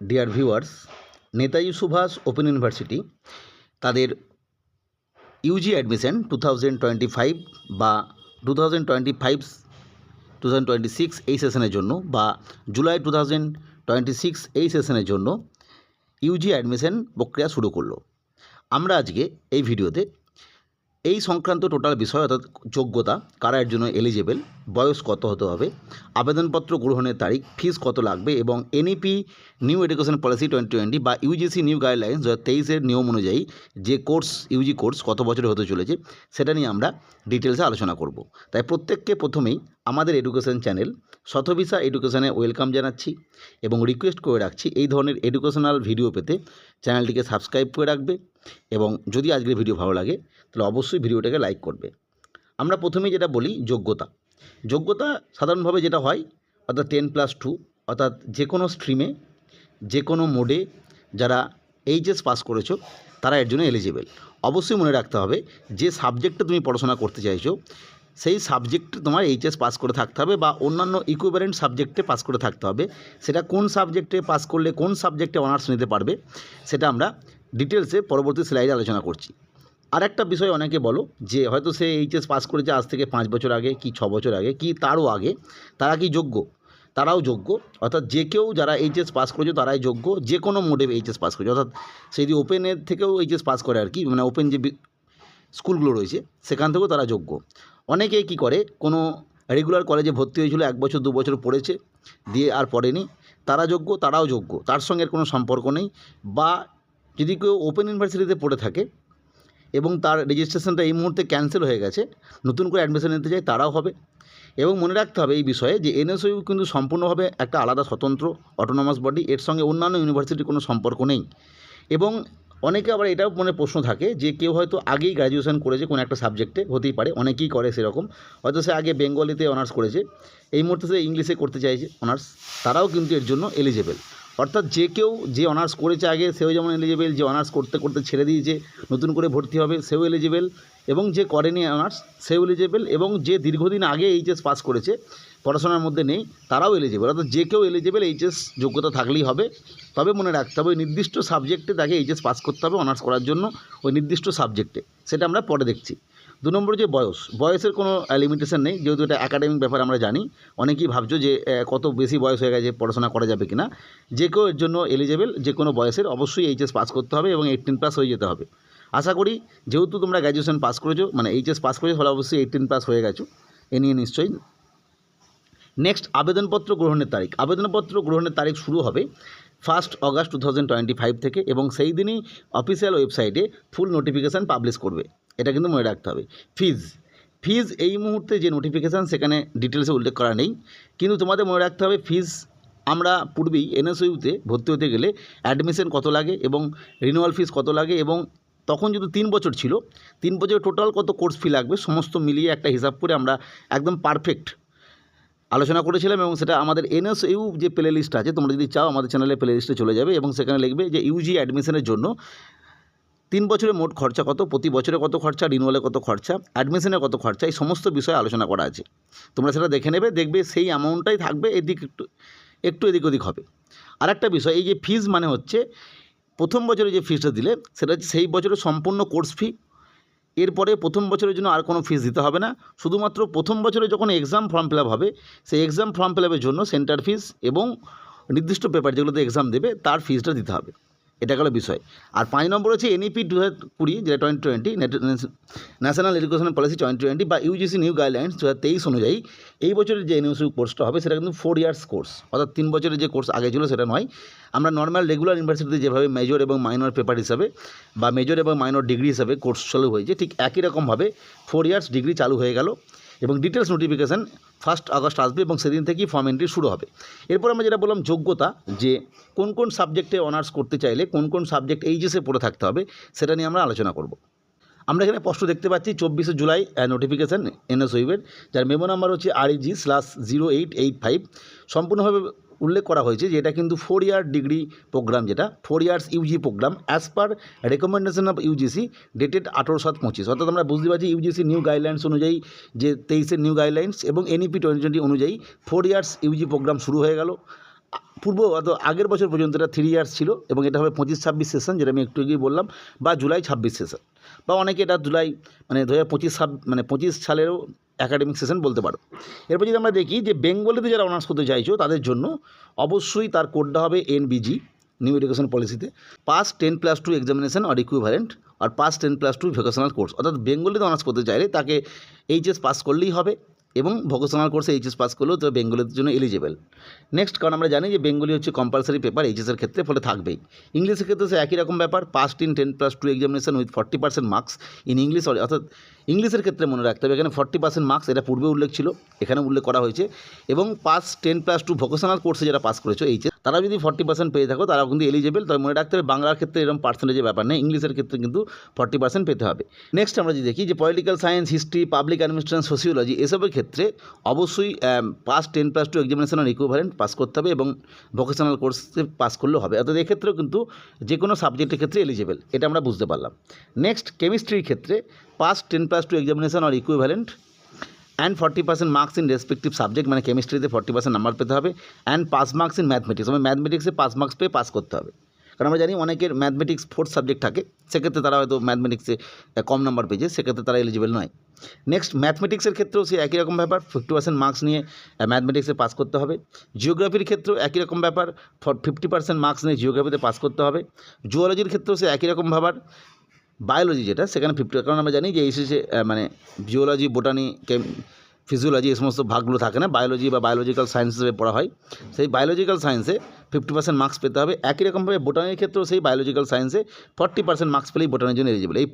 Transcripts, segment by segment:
Dear viewers Netaji Subhas open university তাদের UG admission two thousand twenty five বা two thousand twenty five two thousand twenty six এই সেশনের জন্য বা July two thousand twenty six এই সেশনের জন্য ইউজি অ্যাডমিশন প্রক্রিয়া শুরু করল। আমরা আজকে এই ভিডিওতে এই সংক্রান্ত টোটাল বিষয় অর্থাৎ যোগ্যতা, কারা এর জন্য এলিজেবল বয়স কত হতে হবে, আবেদনপত্র গ্রহণের তারিখ ফিস কত লাগবে এবং NEP new education policy twenty twenty বা ইউজিসি নিউ গাইডলাইন্স দু হাজার নিয়ম অনুযায়ী যে কোর্স ইউজি কোর্স কত বছরে হতে চলেছে, সেটা নিয়ে আমরা ডিটেলসে আলোচনা করব। তাই প্রত্যেককে প্রথমেই আমাদের এডুকেশন চ্যানেল শতভিসা এডুকেশনে ওয়েলকাম জানাচ্ছি এবং রিকোয়েস্ট করে রাখছি এই ধরনের এডুকেশনাল ভিডিও পেতে চ্যানেলটিকে সাবস্ক্রাইব করে রাখবে। এবং যদি আজকের ভিডিও ভালো লাগে, তাহলে অবশ্যই ভিডিওটাকে লাইক করবে। আমরা প্রথমেই যেটা বলি, যোগ্যতা। যোগ্যতা সাধারণভাবে যেটা হয়, অর্থাৎ টেন প্লাস টু অর্থাৎ যে কোনো স্ট্রিমে যে কোনো মোডে যারা এইচএস পাস করেছ, তারা এর জন্য এলিজিবল অবশ্যই মনে রাখতে হবে, যে সাবজেক্টে তুমি পড়াশোনা করতে চাইছো, সেই সাবজেক্টে তোমার এইচএস পাস করে থাকতে হবে বা অন্যান্য ইকুইভ্যালেন্ট সাবজেক্টে পাস করে থাকতে হবে। সেটা কোন সাবজেক্টে পাস করলে কোন সাবজেক্টে অনার্স নিতে পারবে, সেটা আমরা ডিটেলসে পরবর্তী স্লাইডে আলোচনা করছি। আর একটা বিষয় অনেকে বলো যে হয়তো সে এইচএস পাস করেছে আজ থেকে পাঁচ বছর আগে কি ছ বছর আগে, কি তারও আগে, তারা কি যোগ্য? তারাও যোগ্য। অর্থাৎ যে কেউ যারা এইচএস পাস করেছে তারাই যোগ্য। যে কোনো মোডে এইচএস পাস করেছে। অর্থাৎ সেই যদি ওপেনের থেকেও এইচএস পাস করে আর কি মানে ওপেন যে স্কুলগুলো রয়েছে, সেখান থেকেও তারা যোগ্য। অনেকেই কী করে, কোনো রেগুলার কলেজে ভর্তি হয়েছিল, এক বছর, দু বছর পড়েছে, দিয়ে আর পড়েনি, তারা যোগ্য, তারাও যোগ্য। তার সঙ্গে কোনো সম্পর্ক নেই। বা যদি কেউ ওপেন ইউনিভার্সিটিতে পড়ে থাকে এবং তার রেজিস্ট্রেশনটা এই মুহূর্তে ক্যান্সেল হয়ে গেছে, নতুন করে অ্যাডমিশন নিতে চায়, তারাও হবে। এবং মনে রাখতে হবে এই বিষয়ে যে এনএসইউ কিন্তু সম্পূর্ণভাবে একটা আলাদা স্বতন্ত্র অটোনমাস বডি এর সঙ্গে অন্যান্য ইউনিভার্সিটির কোনো সম্পর্ক নেই। এবং অনেকে আবার এটাও মনে প্রশ্ন থাকে যে কেউ হয়তো আগেই গ্র্যাজুয়েশন করেছে কোনো একটা সাবজেক্টে হতেই পারে, অনেকেই করে সেরকম। হয়তো সে আগে বেঙ্গলিতে অনার্স করেছে, এই মুহূর্তে সে ইংলিশে করতে চাইছে অনার্স তারাও কিন্তু এর জন্য এলিজেবল অর্থাৎ যে কেউ যে অনার্স করেছে আগে, সেও যেমন এলিজেবল যে অনার্স করতে করতে ছেড়ে দিয়েছে, নতুন করে ভর্তি হবে, সেও এলিজেবল এবং যে করেনি অনার্স সেও এলিজেবল এবং যে দীর্ঘদিন আগে এইচএস পাস করেছে, পড়াশোনার মধ্যে নেই, তারাও এলিজেবল অর্থাৎ যে কেউ এলিজেবল এইচএস যোগ্যতা থাকলেই হবে। তবে মনে রাখতে হবে, ওই নির্দিষ্ট সাবজেক্টে তাকে এইচএস পাস করতে হবে অনার্স করার জন্য, ওই নির্দিষ্ট সাবজেক্টে সেটা আমরা পরে দেখছি। দু নম্বর যে বয়স, বয়সের কোনো লিমিটেশন নেই, যেহেতু এটা একাডেমিক ব্যাপার আমরা জানি। অনেকেই ভাবছ যে কত বেশি বয়স হয়ে গেছে, পড়াশোনা করা যাবে কিনা। যে কেউ এর জন্য এলিজেবল যে কোনো বয়সের, অবশ্যই এইচএস পাস করতে হবে এবং এইটিন প্লাস হয়ে যেতে হবে। আশা করি, যেহেতু তোমরা গ্র্যাজুয়েশন পাস করেছ মানে এইচএস পাস করেছ, তাহলে অবশ্যই এইটিন প্লাস হয়ে গেছো। এ নিয়ে নিশ্চয়ই। নেক্সট আবেদনপত্র গ্রহণের তারিখ। আবেদনপত্র গ্রহণের তারিখ শুরু হবে first August two thousand twenty five থেকে এবং সেই দিনই অফিসিয়াল ওয়েবসাইটে ফুল নোটিফিকেশান পাবলিশ করবে। এটা কিন্তু মনে রাখতে হবে। ফিজ। ফিজ এই মুহূর্তে যে নোটিফিকেশান সেখানে ডিটেলসে উল্লেখ করা নেই। কিন্তু তোমাদের মনে রাখতে হবে, ফিজ আমরা পূর্বেই এনএসইউতে ভর্তি হতে গেলে অ্যাডমিশন কত লাগে এবং রিনিউয়াল ফিস কত লাগে এবং তখন যদি তিন বছর ছিল, তিন বছর টোটাল কত কোর্স ফি লাগবে সমস্ত মিলিয়ে একটা হিসাব করে আমরা একদম পারফেক্ট আলোচনা করেছিলাম এবং সেটা আমাদের এনএসইউ যে প্লে লিস্ট আছে, তোমরা যদি চাও আমাদের চ্যানেলে প্লে লিস্টে চলে যাবে এবং সেখানে লিখবে যে ইউজি অ্যাডমিশনের জন্য তিন বছরে মোট খরচা কত? প্রতি বছরে কত খরচা? রিনুয়ালে কত খরচা? অ্যাডমিশনে কত খরচা? এই সমস্ত বিষয়ে আলোচনা করা আছে। তোমরা সেটা দেখে নেবে, দেখবে সেই অ্যামাউন্টটাই থাকবে, এদিক একটু একটু এদিক ওদিক হবে। আর একটা বিষয়, এই যে ফিজ মানে হচ্ছে, প্রথম বছরে যে ফিজটা দিলে, সেটা হচ্ছে সেই বছরের সম্পূর্ণ কোর্স ফি এরপরে প্রথম বছরের জন্য আর কোনো ফিস দিতে হবে না। শুধুমাত্র প্রথম বছরে যখন এক্সাম ফর্ম ফিল হবে, সেই এক্সাম ফর্ম ফিল জন্য সেন্টার ফিস এবং নির্দিষ্ট পেপার যেগুলোতে এক্সাম দেবে, তার ফিজটা দিতে হবে। এটা গেলো বিষয়। আর পাঁচ নম্বর হচ্ছে এনইপি দু হাজার কুড়ি, যেটা twenty twenty national education policy twenty twenty বা ইউজিসি নিউ গাইডলাইন্স দু তেইশ অনুযায়ী এই বছরের যে এনইউসি কোর্সটা হবে, সেটা কিন্তু ফোর ইয়ার্স কোর্স অর্থাৎ তিন বছরের যে কোর্স আগে ছিল, সেটা নয়। আমরা নর্মাল রেগুলার ইউনিভার্সিটিতে যেভাবে মেজর এবং মাইনর পেপার হিসাবে বা মেজর এবং মাইনর ডিগ্রি হিসাবে কোর্স চালু হয়েছে, ঠিক একই রকমভাবে ফোর ইয়ার্স ডিগ্রি চালু হয়ে গেল। এবং ডিটেলস নোটিফিকেশান ফার্স্ট আগস্ট আসবে এবং সেদিন থেকেই ফর্ম এন্ট্রি শুরু হবে। এরপর আমরা যেটা বললাম যোগ্যতা, যে কোন কোন সাবজেক্টে অনার্স করতে চাইলে কোন কোন সাবজেক্ট এইচএসে পড়ে থাকতে হবে, সেটা নিয়ে আমরা আলোচনা করব। আমরা এখানে স্পষ্ট দেখতে পাচ্ছি, চব্বিশে জুলাই নোটিফিকেশান এনএসওইবের যার মেমো নাম্বার হচ্ছে REG slash zero eight eight five সম্পূর্ণভাবে উল্লেখ করা হয়েছে যে এটা কিন্তু ফোর ইয়ার ডিগ্রি প্রোগ্রাম যেটা four years UG programme as per recommendation of UGC dated আঠেরো সাত পঁচিশ। অর্থাৎ আমরা বুঝতে পারছি ইউজিসি নিউ গাইডলাইন্স অনুযায়ী যে তেইশের নিউ গাইডলাইন্স এবং এনইপি টোয়েন্টি টোয়েন্টি অনুযায়ী ফোর ইয়ার্স ইউজি প্রোগ্রাম শুরু হয়ে গেল। পূর্ব আগের বছর পর্যন্ত এটা থ্রি ইয়ার্স ছিল এবং এটা হবে পঁচিশ ছাব্বিশ সেশন যেটা আমি একটু আগেই বললাম, বা জুলাই ছাব্বিশ সেশন বা অনেকে এটা জুলাই মানে দু হাজার পঁচিশ মানে পঁচিশ সালেরও একাডেমিক সেশন বলতে পারো। এরপর যদি আমরা দেখি যে বেঙ্গলিতে যারা অনার্স করতে চাইছো, তাদের জন্য অবশ্যই তার কোডটা হবে এনবিজি নিউ এডুকেশন পলিসিতে pass ten plus two examination আর ইকুইভ্যালেন্ট আর pass ten plus two vocational course অর্থাৎ বেঙ্গলিতে অনার্স করতে চাইলে তাকে এইচএস পাস করলেই হবে। এবং ভোকেশনাল কোর্সে এইচএস পাস করলেও তো বেঙ্গলের জন্য এলিজেবল নেক্সট কারণ আমরা জানি যে বেঙ্গলি হচ্ছে কম্পালসারি পেপার এইচএসের ক্ষেত্রে, ফলে থাকবেই। ইংলিশের ক্ষেত্রে সে একই রকম ব্যাপার passed in ten plus two examination with forty percent marks in English অর্থাৎ ইংলিশের ক্ষেত্রে মনে রাখতে হবে, এখানে ফর্টি পার্সেন্ট মার্কস এটা পূর্বে উল্লেখ ছিল এখানে উল্লেখ করা হয়েছে, এবং pass ten plus two vocational কোর্সে যারা পাস করেছে এইচএস তারা যদি ফর্টি পার্সেন্ট পেয়ে থাকো তারাও কিন্তু এলিজেবল তবে মনে রাখতে হবে, বাংলার ক্ষেত্রে এরকম পার্সেন্টেজের ব্যাপার নেই, ইংলিশের ক্ষেত্রে কিন্তু ফর্টি পার্সেন্ট পেতে হবে। নেক্সট আমরা যদি দেখি যে political science history public administration sociology এসবের ক্ষেত্রে অবশ্যই pass ten plus two examination আর ইকুইভ্যালেন্ট পাস করতে হবে এবং ভোকেশনাল কোর্সে পাস করলেও হবে। অর্থাৎ এক্ষেত্রেও কিন্তু যে কোনো সাবজেক্টের ক্ষেত্রে এলিজেবল এটা আমরা বুঝতে পারলাম। নেক্সট কেমিস্ট্রির ক্ষেত্রে pass ten plus two examination R equivalent and forty percent marks in respective subject মানে কেমিস্ট্রিতে ফর্টি পার্সেন্ট নাম্বার পেতে হবে। And pass marks in mathematics মানে ম্যাথমেটিক্সে পাস মার্কস পেয়ে পাস করতে হবে। কারণ আমরা জানি অনেকের ম্যাথমেটিক্স ফোর্থ সাবজেক্ট থাকে, সেক্ষেত্রে তারা হয়তো ম্যাথমেটিক্সে কম নাম্বার পেয়েছে, সেক্ষেত্রে তারা এলিজিবল নয়। নেক্সট ম্যাথমেটিক্সের ক্ষেত্রেও সে একই রকম ব্যাপার ফিফটি পার্সেন্ট মার্কস নিয়ে ম্যাথমেটিক্সে পাস করতে হবে। জিওগ্রাফির ক্ষেত্রেও একই রকম ব্যাপার ফিফটি পার্সেন্ট মার্কস নিয়ে জিওগ্রাফিতে পাস করতে হবে। জুওলজির ক্ষেত্রেও সে একই রকম ব্যাপার বায়োলজি যেটা, সেখানে ফিফটি কারণ আমরা জানি যে এইচএসে মানে জিওলজি বোটানি কেম ফিজিওলজি এই সমস্ত ভাগগুলো থাকে না বায়োলজি বা বায়োলজিক্যাল সায়েন্স হিসেবে পড়া হয়। সেই বায়োলজিক্যাল সায়েন্সে ফিফটি পার্সেন্ট মার্কস পেতে হবে। একই রকমভাবে বোটানির ক্ষেত্রেও সেই বায়োলজিক্যাল সায়েন্সে ফর্টি পার্সেন্ট মার্কস পেলেই বোটানির জন্য এলিজিবল এই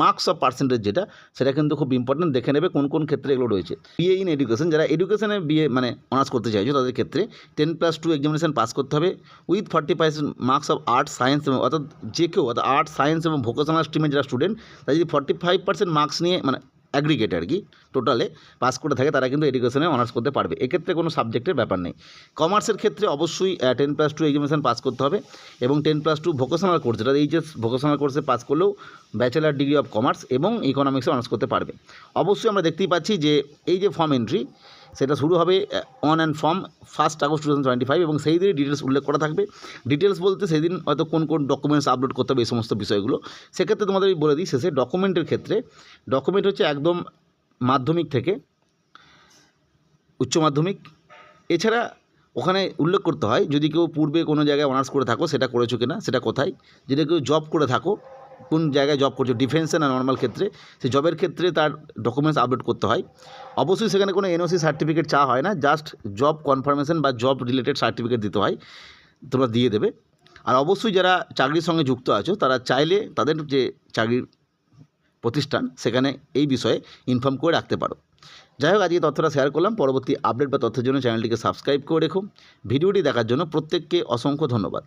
মার্কস অফ পার্সেন্টেজ যেটা, সেটা কিন্তু খুব ইম্পর্টেন্ট দেখে নেবে কোন কোন ক্ষেত্রে এগুলো রয়েছে। বিএ ইন এডুকেশন যারা এডুকেশনে বিএ মানে অনার্স করতে চাইছো তাদের ক্ষেত্রে ten plus two examination pass করতে হবে with forty percent marks of art science এবং অর্থাৎ যে কেউ অর্থাৎ আর্ট সায়েন্স এবং ভোকেশনাল স্ট্রিমের যারা স্টুডেন্ট তারা যদি ফর্টি ফাইভ পার্সেন্ট মার্কস নিয়ে মানে অ্যাগ্রিগেট আর কি। টোটালে পাস করে থাকে, তারা কিন্তু এডুকেশনে অনার্স করতে পারবে। এক্ষেত্রে কোনো সাবজেক্টের ব্যাপার নেই। কমার্সের ক্ষেত্রে অবশ্যই ten plus two examination pass করতে হবে এবং ten plus two vocational course যেটা এইচএস ভোকেশনাল কোর্সে পাস করলেও ব্যাচেলার ডিগ্রি অফ কমার্স এবং ইকোনমিক্সে অনার্স করতে পারবে। অবশ্যই আমরা দেখতেই পাচ্ছি যে, এই যে ফর্ম এন্ট্রি সেটা শুরু হবে on and from first August to twenty five এবং সেই দিনই ডিটেলস উল্লেখ করা থাকবে। ডিটেলস বলতে সেদিন হয়তো কোন কোন ডকুমেন্টস আপলোড করতে হবে এই সমস্ত বিষয়গুলো। সেক্ষেত্রে তোমাদের বলে দিই, শেষে ডকুমেন্টের ক্ষেত্রে ডকুমেন্ট হচ্ছে একদম মাধ্যমিক থেকে উচ্চ মাধ্যমিক। এছাড়া ওখানে উল্লেখ করতে হয়, যদি কেউ পূর্বে কোনো জায়গায় অনার্স করে থাকো, সেটা করেছ কিনা, সেটা কোথায়? যদি কেউ জব করে থাকো কোন জায়গায় জব করছ ডিফেন্সে না নর্মাল ক্ষেত্রে? সেই জবের ক্ষেত্রে তার ডকুমেন্টস আপলোড করতে হয়। অবশ্যই সেখানে কোনো এনওসি সার্টিফিকেট চাওয়া হয় না জাস্ট জব কনফার্মেশন বা জব রিলেটেড সার্টিফিকেট দিতে হয়, তোমরা দিয়ে দেবে। আর অবশ্যই যারা চাকরির সঙ্গে যুক্ত আছো, তারা চাইলে তাদের যে চাকরির প্রতিষ্ঠান, সেখানে এই বিষয়ে ইনফর্ম করে রাখতে পারো। যাই হোক, আজকে তথ্যটা শেয়ার করলাম। পরবর্তী আপডেট বা তথ্যের জন্য চ্যানেলটিকে সাবস্ক্রাইব করে রেখো। ভিডিওটি দেখার জন্য প্রত্যেককে অসংখ্য ধন্যবাদ।